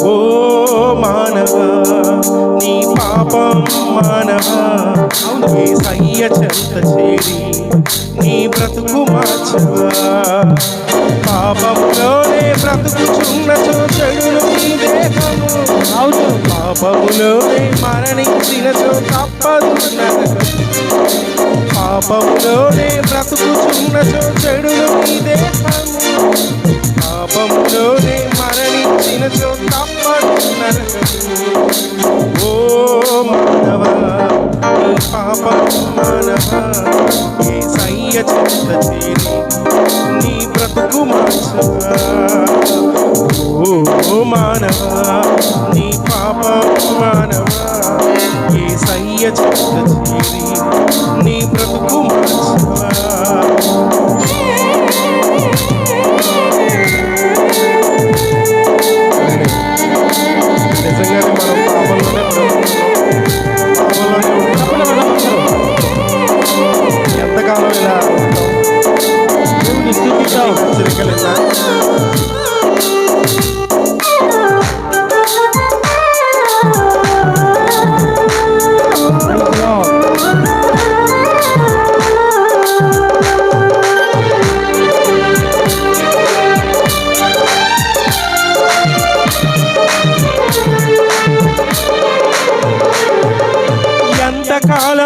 ఓ మానవ నీ పాపం మానవ. ఏ సయ్య చెంత చేరి నీ బ్రతుకు మార్చవా. పాపంలోనే బ్రతుకుచున్న చెడులు నీ దేహము. అవును. పాపములోనే మరణించిన తప్పదు నరకం. పాపములోనే బ్రతుకుచున్న చెడులు నీ దేహము. పాపములోనే మరణించిన తప్పదు ఓ మానవ పాపం మానవ ఏ సయ్య చెంత చేరి నీ బ్రతుకు ఓ మానవ నీ పాపం మానవ ఏ సయ్య చెంత చేరి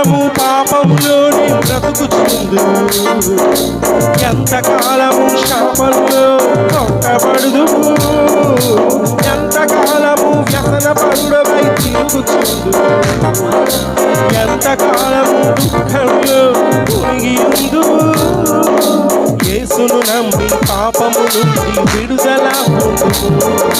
ఎంతకాలము పాపంలోనే బ్రతుకుచుందు ఎంతకాలము శాపంలో కొట్టబడుదు ఎంతకాలము వ్యసన పరుడవై తిరుగుచుందు ఎంతకాలము దుఃఖంలో మునిగి యేసును నమ్మి పాపము నుండి విడుదల పొందుతుంది